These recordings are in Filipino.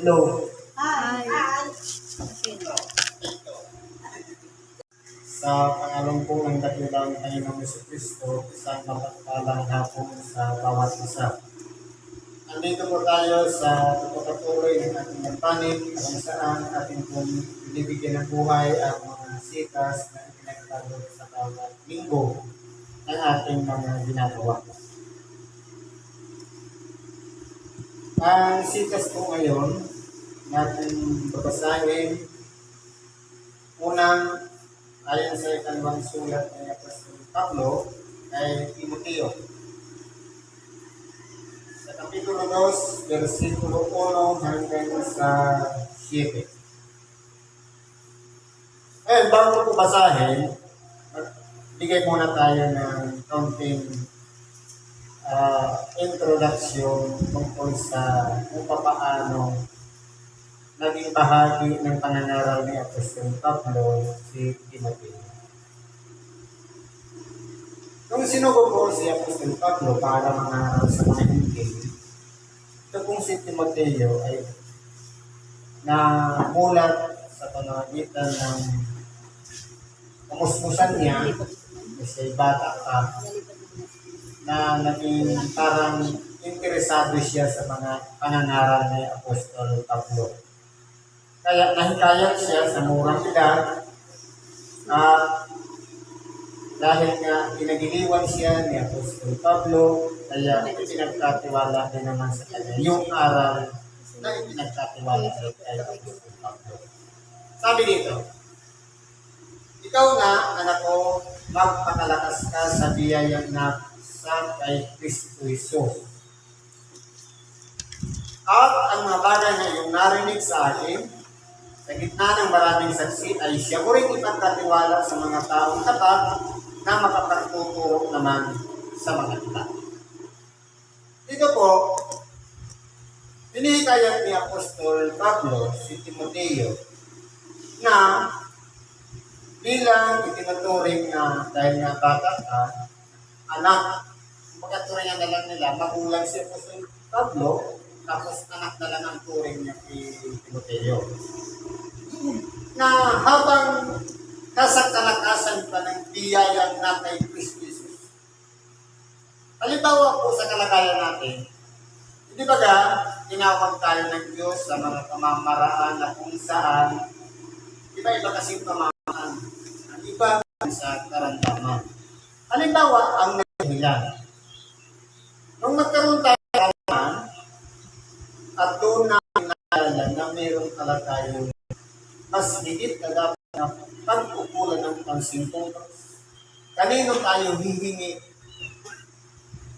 Hello. Hi. Sa pangalan po ng dakilang Panginoong Yesu Kristo, isang mapagpalang hapon sa bawat isa. Andito po tayo sa pagpapatuloy ng ating magpanin kung saan ating pong binibigyan ng buhay ang mga sitas na ipinagtalo sa bawat linggo ng ating mga ginagawa. Ang sitas po ngayon natin babasahin unang ayon sa ikalawang sulat ni Apostol Pablo kay Timoteo. Sa Kapitulo 2, versikulo 1 hanggang sa 7. Eh, bago ko basahin, bigay muna tayo ng kaunting ah, introduction tungkol sa kung paano naging bahagi ng pangangaral ni Apostol Pablo si Timoteo. Nung sinugo si Apostol Pablo para mangaral sa mga hindi, ito pong si Timoteo ay namulat sa pamamagitan ng kamusmusan niya kasi bata pa na naging parang interesado siya sa mga pangangaral ni Apostol Pablo. Kaya nahikayat siya sa murang edad at dahil nga pinagiliwan siya ni Apostol Pablo, kaya ipinagkatiwala din naman sa kanya yung aral na ipinagkatiwala kay Apostol Pablo. Sabi dito, ikaw na, anak ko, magpakalakas ka sa biyayang na sa kay Kristo Jesus. At ang mga bagay na iyong narinig sa akin, sa gitna ng maraming saksi ay siya ko rin ipagkatiwala sa mga taong tapat na makapagtuturo naman sa mga iba. Dito po, hinihikayat ni Apostol Pablo si Timoteo na bilang itinuturing na dahil nga bata ka, anak, pagkaturingan na lang nila, magulang si Apostol Pablo, tapos anak na ang turing niya kay Timoteo. Na habang nasa kalakasan pa ng biyayang na kay Kristo Jesus. Halimbawa po sa kalagayan natin, hindi ba ga, tinawag tayo ng Diyos sa mga pamamaraan na kung saan iba-iba kasi pamamaraan. Ang iba sa karandaman. Halimbawa, ang nahihilan. Nung nagkaroon tayo ng karandaman, at doon natin naalala na mayroong pala tayong mas higit na dapat na pag-ukulan ng pansin Kanino tayo hihingi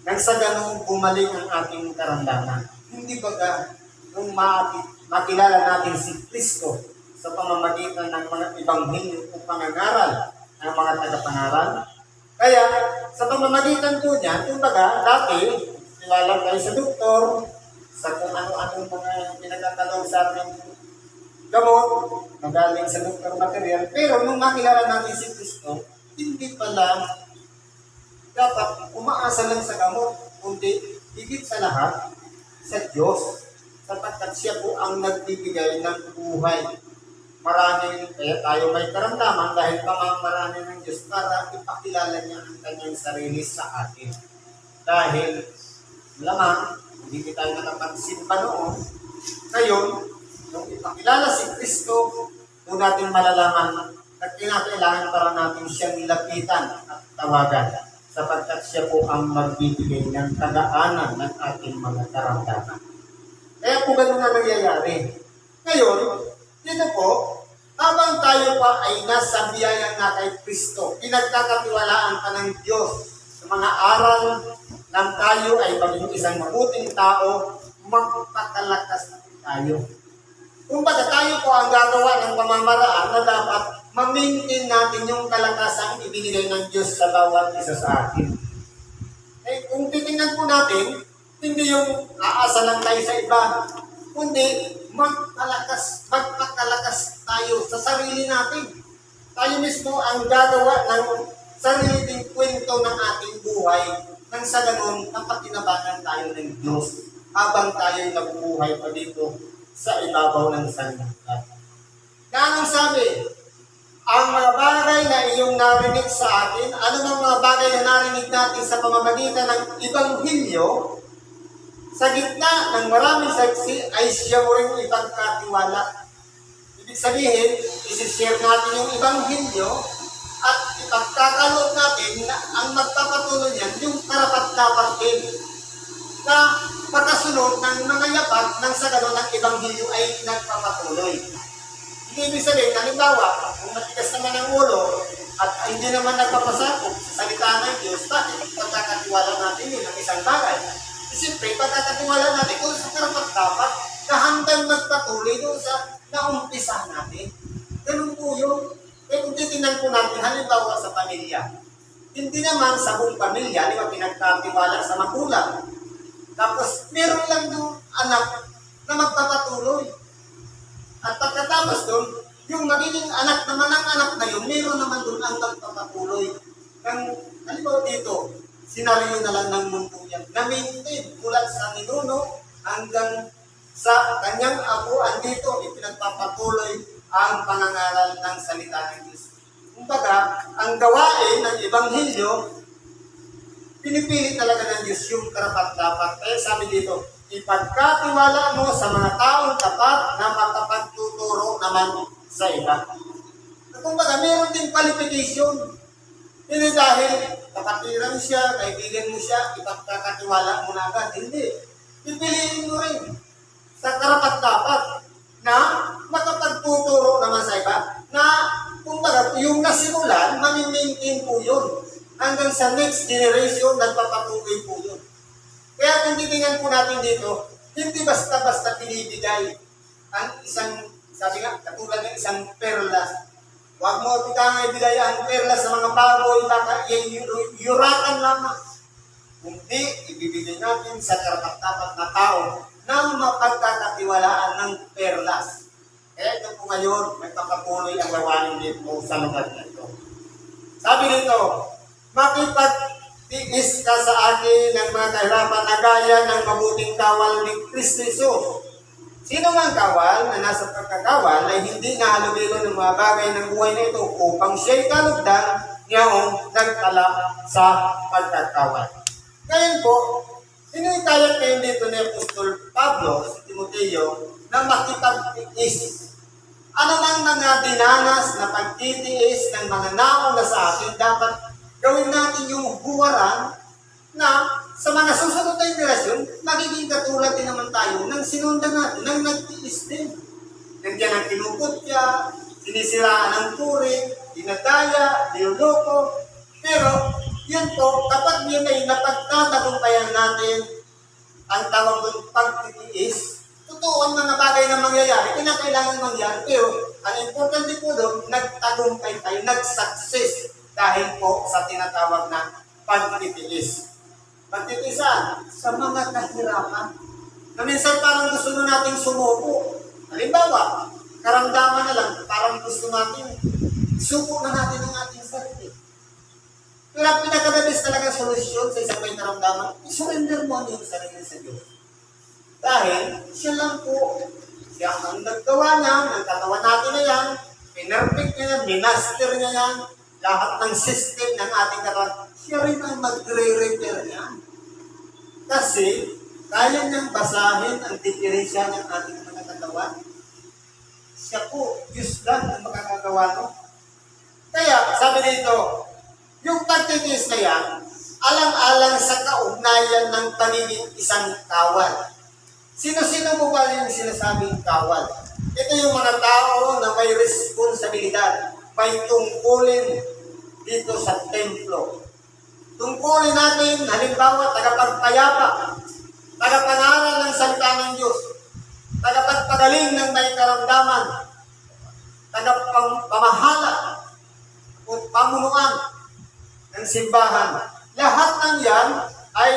nang sa ganung gumaling ang ating karamdaman? Hindi ba ga, nung ma- makilala natin si Kristo sa pamamagitan ng mga ibanghilyo o pangangaral ng mga tagapangaral? Kaya, sa pamamagitan po niya, kumbaga, dati, tiwala tayo sa doktor, sa kung ano-ano mga pinagkakalong sa ating gamot, magaling sa doktor material, pero nung makilala natin si Kristo, hindi pala dapat umaasa lang sa gamot, kundi higit sa lahat, sa Diyos, sapagkat siya po ang nagbibigay ng buhay. Maraming, kaya tayo may karamdaman dahil pamamarami ng Diyos para ipakilala niya ang kanyang sarili sa atin. Dahil, lamang, hindi tayo nakapagsimba noon. Ngayon, nung ipakilala si Kristo, doon natin malalaman na kinakailangan para natin siyang nilapitan at tawagan sapagkat siya po ang magbibigay ng tagaanan ng ating mga karamdaman. Kaya po ganun na nangyayari. Ngayon, dito po, habang tayo pa ay nasa biyaya nga kay Kristo, pinagkakatiwalaan ka ng Diyos sa mga aral ng tayo ay maging isang mabuting tao, magpakalakas tayo. Kumbaga tayo po ang gagawa ng pamamaraan na dapat ma-maintain natin yung kalakasang ibinigay ng Diyos sa bawat isa sa atin. Eh, kung titingnan po natin, hindi yung aasa lang tayo sa iba, kundi magpalakas, magpakalakas tayo sa sarili natin. Tayo mismo ang gagawa ng sariling kwento ng ating buhay nang sa ganun, napatinabangan tayo ng Diyos habang tayo nabubuhay pa dito sa ibabaw ng sanlibutan. Na anong sabi? Ang mga bagay na iyong narinig sa atin, ano bang mga bagay na narinig natin sa pamamagitan ng Ibanghilyo, sa gitna ng maraming saksi ay siya mo rin ipagkatiwala. Ibig sabihin, isishare natin yung Ibanghilyo at ipagkakaloob natin na ang magpapatuloy yan, yung karapat-dapat din na pagkasunod ng mga yapak ng sa ganun ng Ibanghilyo ay nagpapatuloy. Ibig sabihin, halimbawa, kung matigas naman ang ulo at hindi naman nagpapasakop sa salita ng Diyos, bakit pagkakatiwala natin yun ang isang bagay? Siyempre, pagkakatiwala natin kung sa karapat dapat na hanggang magpatuloy doon sa naumpisa natin. Ganun po yun. Kaya kung titignan po natin, halimbawa sa pamilya, hindi naman sa buong pamilya, di ba, pinagkatiwala sa magulang. Tapos, meron lang yung anak na magpapatuloy. At pagkatapos doon, yung magiging anak naman ng anak na yun, meron naman doon ang magpapatuloy. Ng, halimbawa dito, sinaryo na lang ng mundo yan. Na-maintain mula sa ninuno hanggang sa kanyang apo, andito, ipinagpapatuloy ang pangangaral ng salita ng Diyos. Kumbaga, ang gawain ng Ebanghelyo, pinipili talaga ng Diyos yung karapat-dapat. Kaya sabi dito, ipagkatiwala mo sa mga taong tapat na makapagtuturo naman sa iba. At kumbaga, meron din qualification. Hindi dahil kapatiran siya, kaibigan mo siya, ipagkakatiwala mo na agad. Hindi. Pipiliin mo rin sa karapat-dapat na makapagtuturo naman sa iba. Na, kumbaga, yung nasimulan, mamimaintain po yun. Hanggang sa next generation, nagpapatuloy po yun. Kaya kung titingnan po natin dito, hindi basta-basta pinibigay ang isang, sabi nga, katulad ng isang perlas. Huwag mo pitang ibigay ang perlas sa mga baboy, baka yurakan lamang. Kundi ibibigay natin sa karapat-dapat na tao na mapagkakatiwalaan ng perlas. Kaya ito po ngayon, may papatuloy ang gawain dito sa lugar na ito. Sabi nito, makipagtiis ka sa akin ng mga kahirapan na gaya ng mabuting kawal ni Kristo Jesus. Sino mang kawal na nasa pagkakawal ay hindi nahalubilo ng mga bagay ng buhay na ito upang siya'y kalugdan ngayong nagtala sa pagkakawal. Ngayon po, sinikayat ngayon dito ni Apostol Pablo sa Timoteo na makipagtiis ano mang mga dinanas na pagtitiis ng mga naong na sa atin, dapat gawin natin yung huwaran na sa mga susunod na generasyon, magiging katulad din naman tayo ng sinundan natin, ng nagtiis din. Nandiyan ang kinukutya, sinisiraan ng puri, dinadaya, niloloko. Pero, yun po, kapag yun ay napagtatagumpayan natin, ang tawag ng pagtitiis, totoo ang mga bagay na mangyayari, kinakailangan mangyari. Pero, ang importante po doon, nagtagumpay tayo, nag-success dahil po sa tinatawag na pagtitiis. Pagtitiisan sa mga kahirapan na minsan parang gusto na nating sumuko. Halimbawa, karamdaman na lang, parang gusto natin, suko na natin ang ating sarili. Pero ang pinakadabis talaga solusyon sa isang may karamdaman, isurrender mo ang iyong sarili sa Diyos. Dahil siya lang po, siya ang naggawa niya, ng katawan natin na yan, pinerfect niya yan, minaster niya yan, lahat ng system ng ating katawan, siya rin ang magre-repair niyan. Kasi, kaya niyang basahin ang diferensya ng ating mga katawan. Siya po, Diyos lang ang makakagawa no. Kaya, sabi dito, yung pagtitiis na yan, alang-alang sa kaugnayan ng pagiging isang kawal. Sino-sino mo ba yung sinasabing kawal? Ito yung mga tao na may responsibilidad, may tungkulin dito sa templo. Tungkulin natin, halimbawa, tagapagpayapa, tagapangaral ng salita ng Diyos, tagapagpagaling ng may karamdaman, tagapamahala o pamunuan ng simbahan. Lahat ng yan ay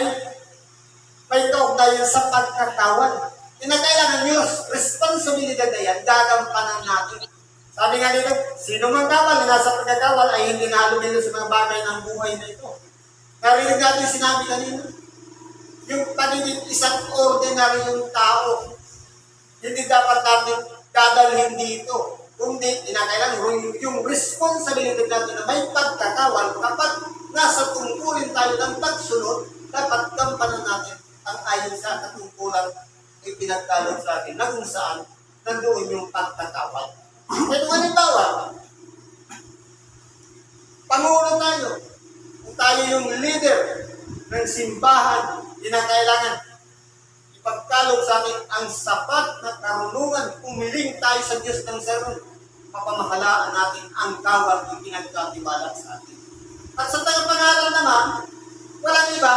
may kaugnayan sa pagkakawal. Kinakailangan Diyos, responsibilidad na yan, gagampanan natin. Sabi nga dito, sino mang kawal na nasa pagkakawal ay hindi nahalubilo sa mga bagay ng buhay na ito. Narinig natin sinabi kanina, yung pagiging isang ordinaryong tao, hindi dapat natin dadalhin dito. Kundi, kinakailangan yung, yung responsibility natin na may pagkakawal kapag nasa tungkulin tayo ng pagsunod, dapat gampanan natin ang ayon sa katungkulan ay pinagkalog sa atin na kung saan nandoon yung pagkakawal. Kaya halimbawa, Pangulo tayo. Kung tayo yung leader ng simbahan, kinakailangan ipagkalog sa atin ang sapat na karunungan. Umiling tayo sa Diyos ng sermon. Papamahalaan natin ang kawal ng pinagkatiwala sa atin. At sa tagapangaral naman, walang iba,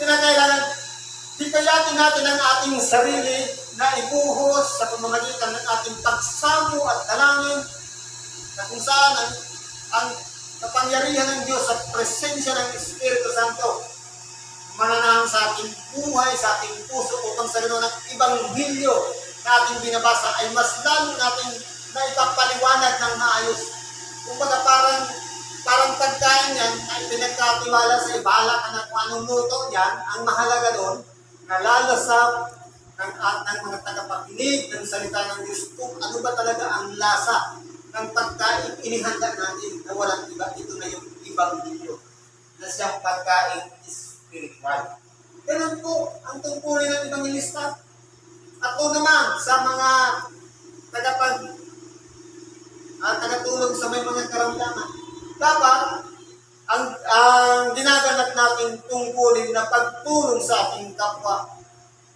kinakailangan hikayatin natin ang ating sarili na ibuhos sa pamamagitan ng ating pagsamo at dalangin na kung saan ang, ang kapangyarihan ng Diyos at presensya ng Espiritu Santo mananahan sa ating buhay, sa ating puso upang sa ganoon ang ibanghilyo na ating binabasa ay mas lalo natin na ipapaliwanag ng maayos. Kumbaga parang parang pagkain yan ay pinagkatiwala sa ibala ka na kung anong luto yan, ang mahalaga doon, nalalasap ng, ng mga tagapakinig ng salita ng Diyos kung ano ba talaga ang lasa ng pagkain inihanda natin na walang iba. Ito na yung ibang video na siyang pagkain spiritual. Ganun po ang tungkulin ng ibang ilista. Ako naman sa mga tagapag at tagatulong sa may mga karamdaman. Dapat ang, ang ginaganap natin tungkulin na pagtulong sa ating kapwa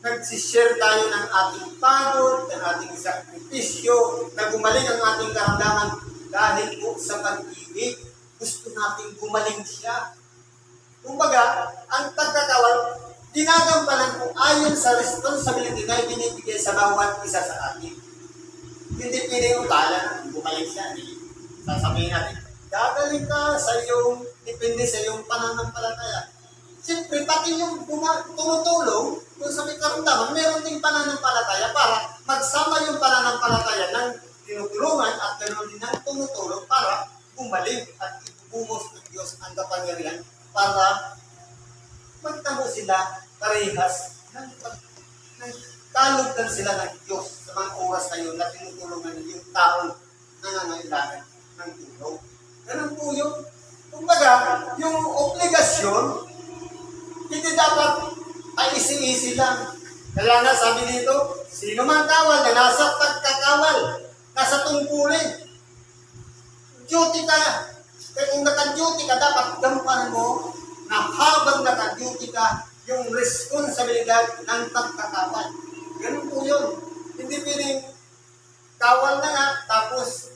nagsishare tayo ng ating pagod, ng ating sakripisyo, na gumaling ang ating karamdaman dahil po sa pag-ibig, gusto nating gumaling siya. Kumbaga, ang pagkakawal, ginagampanan po ayon sa responsibility na binibigay sa bawat isa sa atin. Hindi pwede utala na gumaling siya. Sasabihin natin, gagaling ka sa iyong, depende sa iyong pananampalataya. Siyempre, pati yung tumutulong, kung sa may karamdaman, meron ding pananampalataya para magsama yung pananampalataya ng tinutulungan at ganoon din ang tumutulong para gumaling at ibubumos ng Diyos ang kapangyarihan para magtamo sila parehas ng, ng kalugdan sila ng Diyos sa mga oras na yun na tinutulungan yung taong nangangailangan ng tulong. Ganun po yun. Kumbaga, yung obligasyon, hindi dapat ay isi-isi lang. Kaya nga sabi dito, sino man kawal na nasa pagkakawal, nasa tungkulin, duty ka. Kaya kung naka-duty ka, dapat gampanan mo na habang naka-duty ka, yung responsibilidad ng pagkakawal. Ganun po yun. Hindi piling kawal na nga, tapos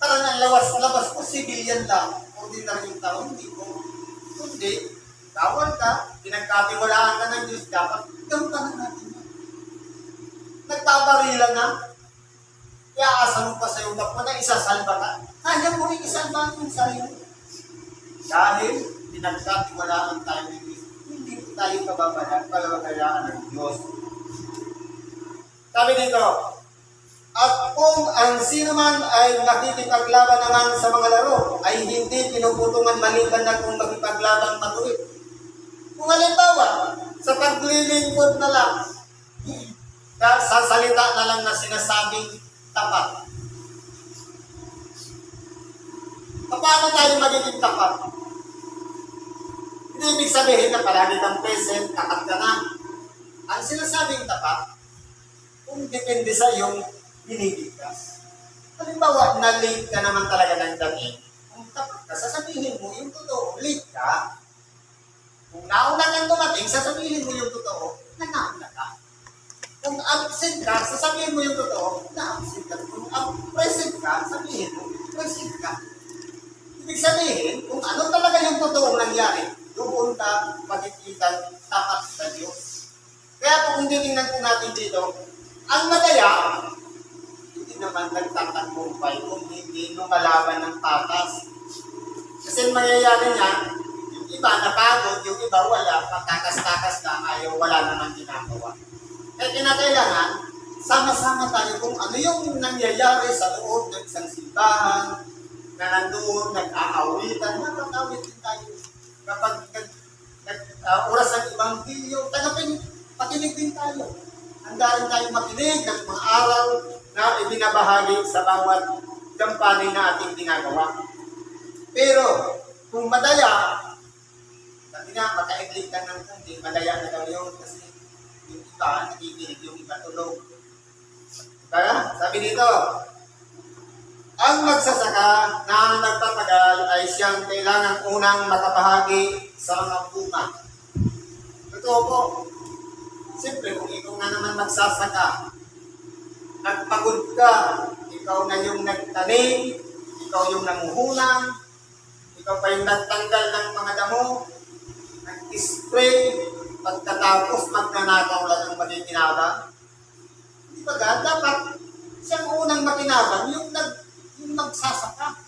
parang ang lawas-labas ko, civilian lang. Ordinary yung tao, hindi po. Kundi, kawal ka, pinagkatiwalaan ka ng Diyos, dapat gampanan natin yan. Nagbabarila na, iaasa mo pa sa iyong kapwa na isasalba ka, kaya mo rin isalba ang sarili. Dahil pinagkatiwalaan tayo ng Diyos, hindi tayo kababayan, kababayaan ng Diyos. Sabi dito, at kung ang sino man ay nakikipaglaban naman sa mga laro, ay hindi pinuputungan maliban na kung magipaglaban matuwid. Kung halimbawa, sa paglilingkod na lang, sa sa salita na lang na sinasabing tapat. Paano tayo magiging tapat? Hindi ibig sabihin na palagi kang present, tapat ka na. Ang sinasabing tapat, kung depende sa iyong binibigkas. Halimbawa, na-late ka naman talaga ng damit. Kung tapat ka, sasabihin mo yung totoo, late ka. Kung nauna kang dumating, sasabihin mo yung totoo, na nauna ka. Kung absent ka, sasabihin mo yung totoo, na absent ka. Kung present ka, sabihin mo, present ka. Ibig sabihin, kung ano talaga yung totoong nangyari, doon ka magkikita tapat sa Diyos. Kaya kung titingnan po natin dito, ang madaya, hindi naman nagtatagumpay kung hindi lumalaban ng patas. Kasi ang mangyayari niya, yung iba napagod, yung iba wala, patakas-takas lang, ayaw, wala naman ginagawa. Kaya kinakailangan, sama-sama tayo kung ano yung nangyayari sa loob ng isang simbahan, na nandoon, nag-aawitan, nakakawit din tayo. Kapag nag, nag, ah, oras ng ibang video, tanggapin, pakinig din tayo. handa rin tayong makinig ng mga aral na ibinabahagi sa bawat kampanya na ating ginagawa. Pero, kung madaya, sabi nga, makaiglig ka ng kunti, madaya na daw yun kasi yung iba, nakikinig yung iba tulog. Kaya, sabi dito, ang magsasaka na nagtatagal ay siyang kailangang unang makabahagi sa mga bunga. Totoo po. Siyempre, kung ikaw na naman magsasaka, nagpagod ka, ikaw na yung nagtanim, ikaw yung nanguhunang, ikaw pa yung nagtanggal ng mga damo, nag-spray, pagkatapos magnanakaw lang ang magiginabang. Di ba ga? Dapat siyang unang makinabang, yung, nag, yung magsasaka.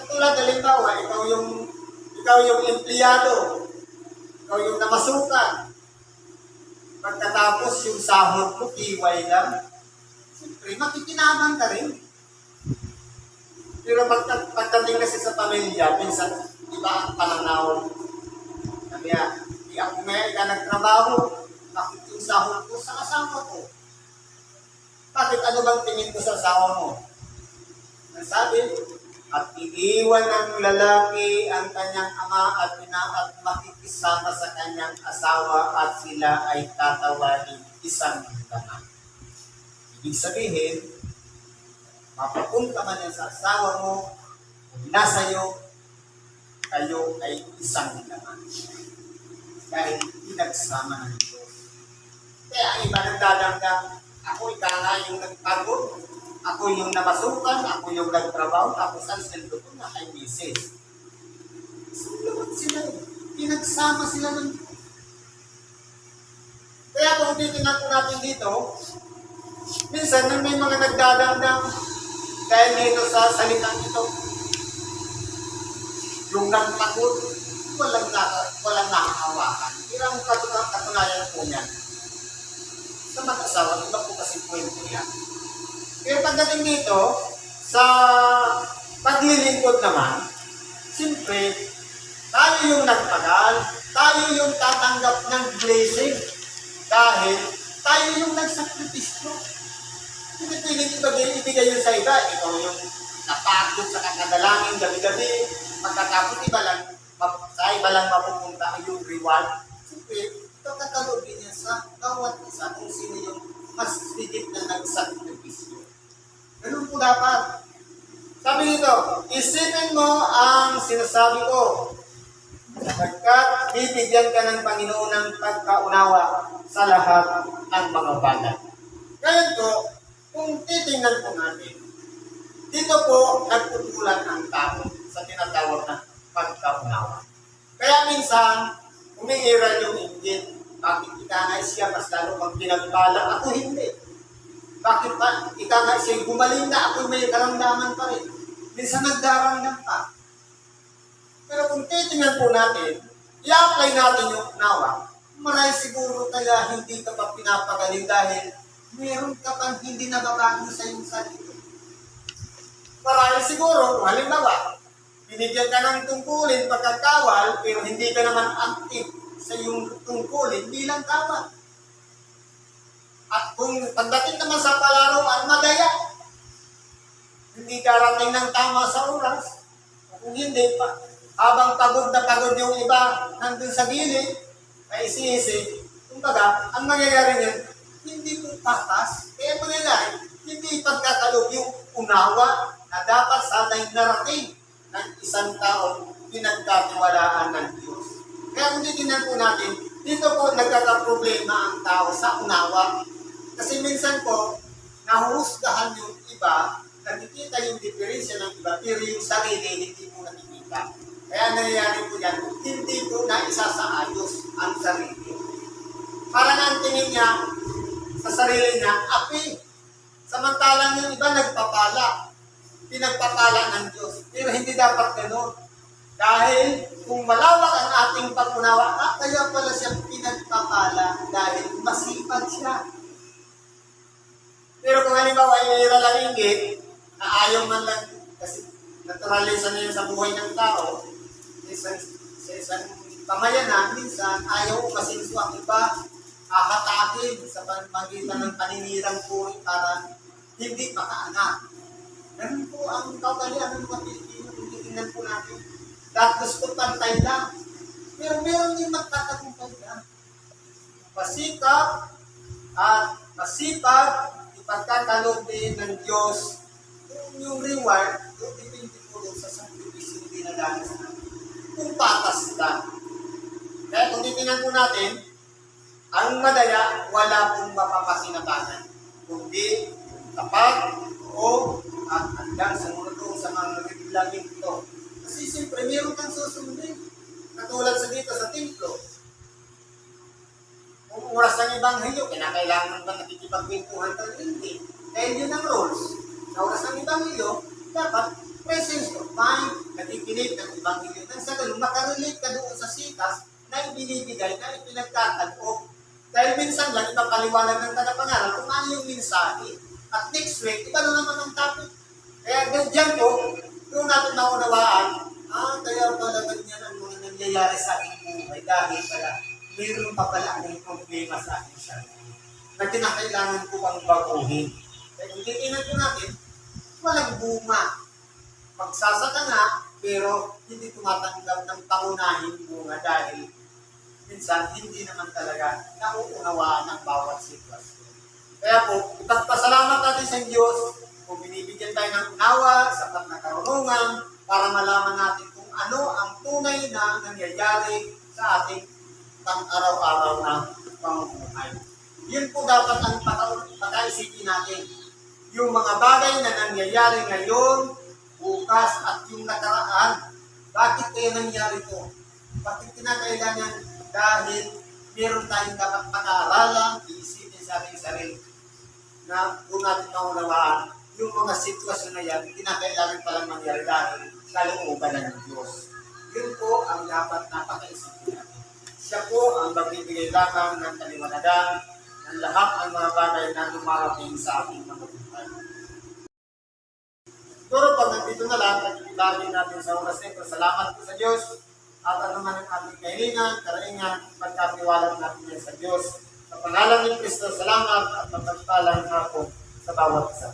Katulad, halimbawa, ikaw yung, ikaw yung empleyado, ikaw yung namasukan. Pagkatapos yung sahod mo, kiway lang. Siyempre, makikinabang ka rin. Pero pagka, pagdating kasi sa pamilya, minsan, iba ang pananaw. Sabi niya, di ako may ka nagtrabaho, bakit yung sahod ko sa asawa ko? Bakit ano bang tingin ko sa asawa mo? Ang sabi, at iiwan ng lalaki ang kanyang ama at ina at makikisama sa kanyang asawa at sila ay tatawarin isang laman. Ibig sabihin, mapapunta man yan sa asawa mo, nasa iyo, kayo ay isang laman. Dahil pinagsama ng Diyos. Kaya ang iba nagdadanggang, ako ika nga yung nagpagod, ako yung namasukan, ako yung nagtrabaho, tapos ang sweldo ko na kay misis. Isang laman sila eh. Pinagsama sila ng. Kaya kung titingnan ko natin dito, minsan nang may mga nagdadanggang dahil dito sa salitang ito, yung nagpagod, walang, naka, walang nakahawakan. Irang katunayan, katunayan po niyan. Sa mag-asawa, iba po kasi kwento yan. Pero pagdating dito, sa paglilingkod naman, siyempre, tayo yung nagpagal, tayo yung tatanggap ng blessing. Dahil tayo yung nagsakripisyo. Hindi pwedeng ibigay, ibigay yun sa iba. Ikaw yung napagod sa kakadalangin gabi-gabi. Pagkatapos iba lang, sa iba lang mapupunta yung reward. Siyempre, ito kakalogin niya sa bawat isa kung sino yung mas higit na nagsakripisyo. Ganun po dapat. Sabi nito, isipin mo ang sinasabi ko. Sapagkat bibigyan ka ng Panginoon ng pagkaunawa sa lahat ng mga bagay. Ngayon po, kung titingnan po natin, dito po nagtutulan ang tao sa tinatawag na pagkaunawa. Kaya minsan, umiiral yung inggit. Bakit ikanay siya mas lalo pag pinagpala? Ako hindi. Bakit pa ikanay siya gumaling na ako may karamdaman pa rin? Minsan nagdaramdam pa. Pero kung titingnan po natin, i-apply natin yung unawa, maray siguro kaya hindi ka pa pinapagaling dahil meron ka pang hindi nababago sa iyong sarili. Marahil siguro, kung halimbawa, binigyan ka ng tungkulin pagkakawal, pero hindi ka naman active sa iyong tungkulin bilang kawal. At kung pagdating naman sa palaruan, madaya. Hindi karating ng tama sa oras. Kung hindi pa, habang pagod na pagod yung iba nandun sa gilid, ay isisi, kumbaga, ang nangyayari niyan, hindi po patas. Kaya mangyayari, hindi pagkakalog yung unawa na dapat sana'y narating ng isang tao pinagkatiwalaan ng Diyos. Kaya kung titignan po natin, dito po nagkakaproblema ang tao sa unawa. Kasi minsan po, nahuhusgahan yung iba, nakikita yung diferensya ng iba, pero yung sarili hindi po nakikita. Kaya nangyayari po yan, hindi po na ang sarili. Parang ang tingin niya sa sarili niya, api. Samantalang yung iba nagpapala. Pinagpapala ng Diyos. Pero hindi dapat gano'n. Dahil kung malawak ang ating pag-unawa, ah, kaya pala siya pinagpapala dahil masipag siya. Pero kung halimbawa ay lang inggit, na ayaw man lang, kasi naturalisa na yun sa buhay ng tao, sa isang, sa isang pamayanan, minsan ayaw masinso ang iba, ahatakin sa pamagitan ng paninirang puri para hindi makaanak. Ganun po ang kaugalian ng mga Pilipino kung titingnan po natin. Dahil gusto pantay lang. Pero meron din magtatagumpay lang. Pasikap at masipag ipagkakaloob din ng Diyos yung, reward, yung dipindi po doon sa sakripisyo na dinadanas natin. Kung patas lang. Kaya kung titingnan po natin, ang madaya, wala pong mapapasinabanan. Kundi tapat o at hanggang sumunod doon sa mga reglamento ito. Kasi siyempre, meron kang susundin. Katulad sa dito sa templo. Kung oras ng Ebanghelyo, kinakailangan ba nakikipagkwentuhan ka hindi? Dahil yun ang rules. Sa oras ng Ebanghelyo, dapat presence of mind, nakikinig ng Ebanghelyo. Nang sa ganun, makarelate ka doon sa sitas na ibinibigay, na ipinagkakalob. Dahil minsan lang, ipapaliwanag ng tagapangaral kung ano yung mensahe. At next week, iba na naman ang topic. Kaya doon dyan po, doon natin naunawaan, ah, kaya pala ganyan ang mga nangyayari sa aking buhay dahil pala mayroon pa pala akong problema sa aking sarili na kinakailangan ko pang baguhin. Kaya kung titignan ko natin, walang bunga. Magsasaka nga, pero hindi tumatanggap ng pangunahing bunga dahil minsan hindi naman talaga nauunawaan ang bawat sitwasyon. Kaya po, ipagpasalamat natin sa Diyos kung binibigyan tayo ng unawa, sapat na karunungan, para malaman natin kung ano ang tunay na nangyayari sa ating pang-araw-araw na pamumuhay. Yun po dapat ang paka- pakaisipin natin. Yung mga bagay na nangyayari ngayon, bukas, at yung nakaraan. Bakit kaya nangyari to? Bakit kinakailangan? Dahil meron tayong dapat pag-aaralan, iisipin sa ating sarili na kung natin maunawaan yung mga sitwasyon na yan, kinakailangan palang mangyari dahil kalooban na ng Diyos. Yun po ang dapat napakaisipin natin. Siya po ang magbibigay lamang ng kaliwanagan ng lahat ng mga bagay na lumarating sa ating mga buhay. Siguro pag nandito na lang, nagkikilagin natin sa oras nito. Salamat po sa Diyos at ano man ang ating kahilingan, karaingan, pagkatiwala natin sa Diyos. Sa pangalan ni Kristo, salamat at magpagpalang hapon sa bawat isa.